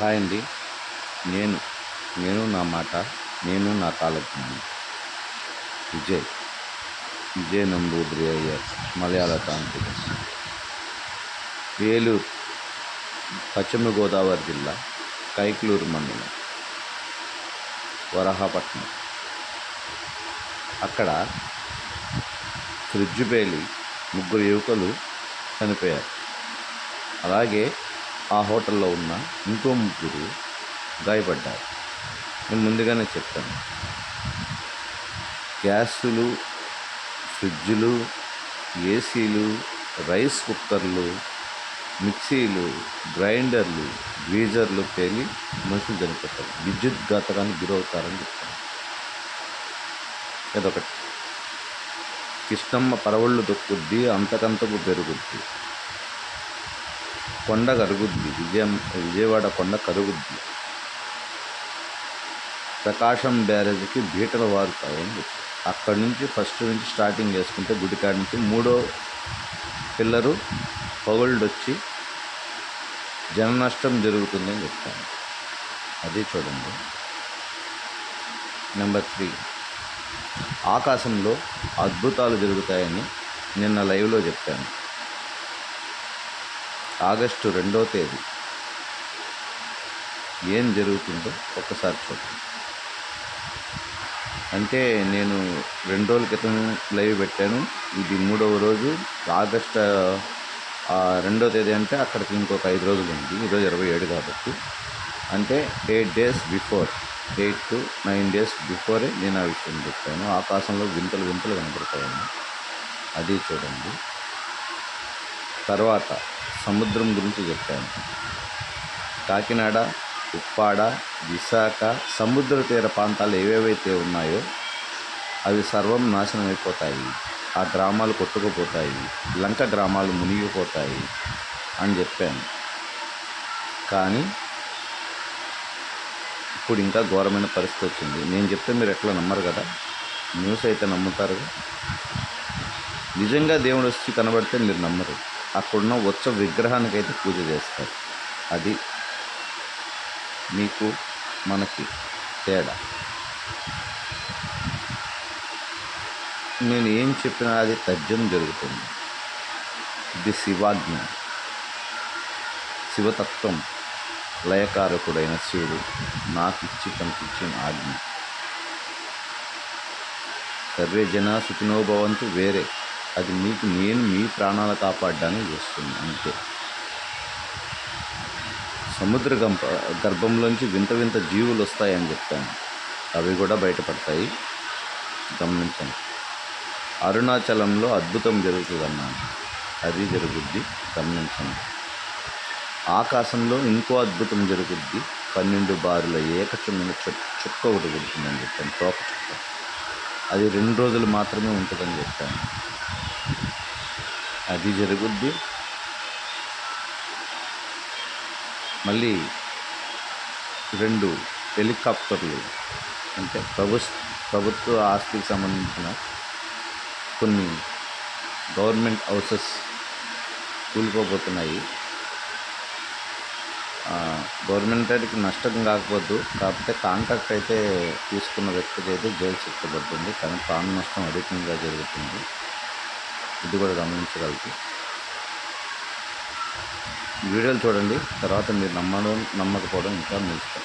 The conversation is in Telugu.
హాయ్ అండి. నేను నేను నా మాట నేను నా కాలజ్ఞానం విజయ్. విజయ్ నంబూద్రి అయ్యర్ మలయాళ తాంత్రిక. ఏలూరు పశ్చిమ గోదావరి జిల్లా కైక్లూరు మండలం వరహాపట్నం. అక్కడ ఫ్రిడ్జ్ పేలి ముగ్గురు యువకులు చనిపోయారు. అలాగే ఆ హోటల్లో ఉన్న ఇంకో ముగ్గురు గాయపడ్డారు. నేను ముందుగానే చెప్పాను. గ్యాసులు ఫ్రిడ్జులు ఏసీలు రైస్ కుక్కర్లు మిక్సీలు గ్రైండర్లు గ్రీజర్లు పేలి మనుషులు చనిపోతారు. విద్యుత్ ఘాతకానికి గురవుతారని చెప్తాను ఇదొకటి కృష్ణమ్మ పరవళ్ళు దొక్కుద్ది అంతకంతకు పెరుగుద్ది. కొండ కరుగుద్ది. విజయం విజయవాడ కొండ కరుగుద్ది. ప్రకాశం బ్యారేజ్కి బీటలు వారుతాయని అక్కడి నుంచి ఫస్ట్ నుంచి స్టార్టింగ్ చేసుకుంటే గుడికాడ నుంచి మూడో పిల్లరు పగుళ్ళు వచ్చి జన నష్టం జరుగుతుందని చెప్తాను. అది చూడండి. Number three. ఆకాశంలో అద్భుతాలు జరుగుతాయని నిన్న లైవ్లో చెప్పాను. ఆగస్టు రెండో తేదీ. ఏం జరుగుతుందో ఒక్కసారి చూడండి అంటే నేను రెండు రోజుల క్రితం లైవ్ పెట్టాను. ఇది మూడవ రోజు. ఆగస్ట్ రెండో తేదీ అంటే అక్కడికి ఇంకొక ఐదు రోజులు ఉంది. ఈరోజు ఇరవై ఏడు కాబట్టి. అంటే eight days before. Eight to nine days before నేను ఆ విషయం చెప్పాను. ఆకాశంలో వింతలు వింతలు కనబడతాయని అది చూడండి. తర్వాత సముద్రం గురించి చెప్పాను. కాకినాడ ఉప్పాడ విశాఖ సముద్ర తీర ప్రాంతాలు ఏవేవైతే ఉన్నాయో అవి సర్వం నాశనం అయిపోతాయి. ఆ గ్రామాలు కొట్టుకుపోతాయి. లంక గ్రామాలు మునిగిపోతాయి అని చెప్పాను. కానీ ఇప్పుడు ఇంకా ఘోరమైన పరిస్థితి వచ్చింది. నేను చెప్తే మీరు ఎట్లా నమ్మరు కదా? న్యూస్ అయితే నమ్ముతారు. నిజంగా దేవుడు వచ్చి కనబడితే మీరు నమ్మరు. అక్కడున్న వచ్చ విగ్రహానికైతే పూజ చేస్తారు. అది మీకు మనకి తేడా. నేను ఏం చెప్పినా అది తథ్యం జరుగుతుంది. ఇది శివాజ్ఞ. శివతత్వం లయకారకుడైన శివుడు నాకు ఇచ్చి కనిపించిన ఆజ్ఞ. సర్వే జనా సుఖినో భవంతు వేరే. అది మీకు నేను మీ ప్రాణాలు కాపాడడానికి చేస్తుంది అంతే. సముద్ర గంప గర్భంలోంచి వింత వింత జీవులు వస్తాయని చెప్పాను అవి కూడా బయటపడతాయి. గమనించండి. అరుణాచలంలో అద్భుతం జరుగుతుందన్నాను. అది జరుగుద్ది గమనించండి. ఆకాశంలో ఇంకో అద్భుతం జరుగుద్ది. పన్నెండు బారుల ఏకచున్న చుక్క చుక్క ఒకటి పుడుతుందని చెప్పాను తోక చుక్క. అది రెండు రోజులు మాత్రమే ఉంటుందని చెప్పాను. అది జరుగుద్ది. మళ్ళీ రెండు హెలికాప్టర్లు అంటే ప్రభు ప్రభుత్వ ఆస్తికి సంబంధించిన కొన్ని గవర్నమెంట్ హౌసెస్ కూలిపోబోతున్నాయి. గవర్నమెంట్ అయితే నష్టం కాకపోద్దు. కాకపోతే కాంట్రాక్ట్ అయితే తీసుకున్న వ్యక్తికి అయితే జైలు శిక్ష పడుతుంది. కానీ ప్రాణ నష్టం అధికంగా జరుగుతుంది. ఇది కూడా గమనించగలదు వీడియోలు చూడండి. తర్వాత మీరు నమ్మడం నమ్మకపోవడం ఇంకా మీ ఇష్టం.